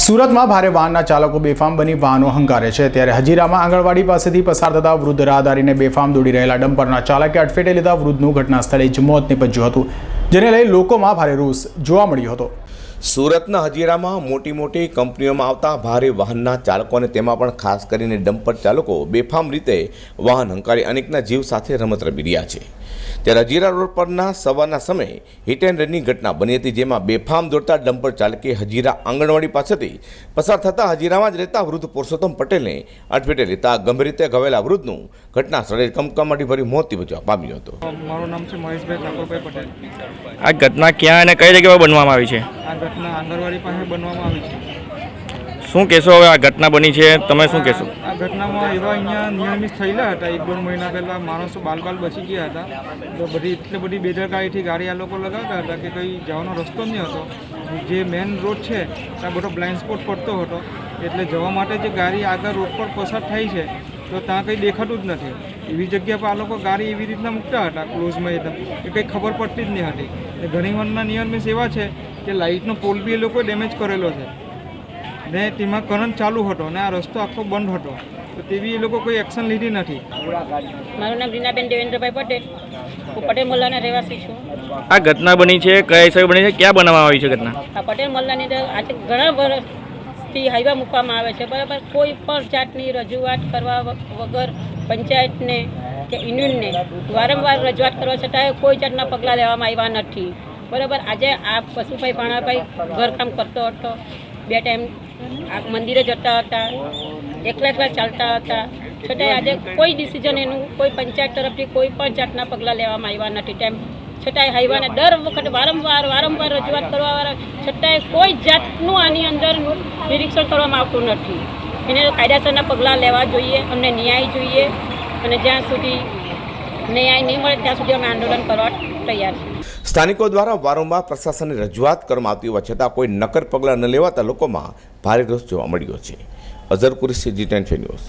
સુરતમાં ભારે વાહનના ચાલકો બેફામ બની વાહનો હંકારે છે. ત્યારે હજીરામાં આંગણવાડી પાસેથી પસાર થતા વૃદ્ધ રાહદારીને બેફામ દોડી રહેલા ડમ્પરના ચાલકે અડફેટે લીધા વૃદ્ધનું ઘટના સ્થળે જ મોત નીપજ્યું હતું. જેને લઈ લોકોમાં ભારે રોષ જોવા મળ્યો હતો. સુરતના હજીરામાં મોટી મોટી કંપનીઓમાં આવતા ભારે વાહનના ચાલકો અને તેમાં પણ ખાસ કરીને ડમ્પર ચાલકો બેફામ રીતે વાહન હંકારી અનેકના જીવ સાથે રમત રમી રહ્યા છે. ત્યારે હજીરા રોડ પરના સવારના સમયે હિટ એન્ડ રનની ઘટના બની હતી જેમાં બેફામ દોડતા ડમ્પર ચાલકે હજીરા આંગણવાડી પાસેથી પસાર થતાં હજીરામાં જ રહેતા વૃદ્ધ પુરુષોત્તમ પટેલને અડફેટે લેતા ગંભીર રીતે ઘવાયેલા વૃદ્ધનું ઘટના સ્થળે કમકમાટી ભરી મોત નીપજવા પામ્યું હતું. મારું નામ છે મહેશભાઈ ઠાકોરભાઈ પટેલ. આ ઘટના ક્યાં અને કઈ જગ્યાએ બનવામાં આવી છે? આ ઘટના આંગણવાડી પાસે બનવામાં આવી છે. શું કહેશો હવે આ ઘટના બની છે? તમે શું કહેશો? આ ઘટનામાં એવા અહીંયા નિયમિત થયેલા હતા. એક દોઢ મહિના પહેલાં માણસો બાલ બાલ બચી ગયા હતા. તો બધી એટલી બધી બેદરકારીથી ગાડી આ લોકો લગાવતા હતા કે કંઈ જવાનો રસ્તો નહીં હતો. જે મેઇન રોડ છે ત્યાં બધો બ્લાઇન્ડ સ્પોટ પડતો હતો. એટલે જવા માટે જે ગાડી આગળ રોડ પર પસાર થાય છે તો ત્યાં કંઈ દેખાતું જ નથી. એવી જગ્યા પર આ લોકો ગાડી એવી રીતના મૂકતા હતા ક્લોઝમાં એકદમ. કે કંઈ ખબર પડતી જ નહીં હતી. એટલે ઘણી વારના નિયમિત એવા છે કે લાઇટનો પોલ બી એ લોકોએ ડેમેજ કરેલો છે. ને તેમાં કરંટ ચાલુ હતો ને આ રસ્તો આખો બંધ હતો. તો તેવી એ લોકો કોઈ એક્શન લીધી નથી. મારું નામ રીનાબેન દેવેન્દ્રભાઈ પટેલ. હું પટેલ મોલ્લાના રહેવાસી છું. આ ઘટના બની છે કયા હિસાબે બની છે ક્યાં બનાવવામાં આવી છે ઘટના? આ પટેલ મોલ્લાની અંદર આજે ઘણા વર્ષથી હાઈવા મૂકવામાં આવે છે. બરાબર? કોઈ પણ જાતની રજૂઆત કરવા વગર પંચાયતને કે યુનિયનને વારંવાર રજૂઆત કરવા છતાંય કોઈ જાતના પગલાં લેવામાં આવ્યા નથી. બરાબર? આજે આ પશુભાઈ ભાણાભાઈ ઘરકામ કરતો હતો. બે ટાઈમ આ મંદિરે જતા હતા. એકલા એકલા ચાલતા હતા. છતાંય આજે કોઈ ડિસિઝન એનું કોઈ પંચાયત તરફથી કોઈ પણ જાતના પગલાં લેવામાં આવ્યા નથી. ટાઈમ છતાંય હાઈવાને દર વખતે વારંવાર વારંવાર રજૂઆત કરવાવાળા છતાંય કોઈ જાતનું આની અંદર નિરીક્ષણ કરવામાં આવતું નથી. એને કાયદાસરના પગલાં લેવા જોઈએ, અમને ન્યાય જોઈએ અને જ્યાં સુધી ન્યાય નહીં મળે ત્યાં સુધી અમે આંદોલન કરવા તૈયાર છીએ. સ્થાનિકો દ્વારા વારંવાર પ્રશાસનને રજૂઆત કરવામાં આવતી હોવા છતાં કોઈ નક્કર પગલાં ન લેવાતા લોકોમાં ભારે રોષ જોવા મળ્યો છે. Azhar CG tension news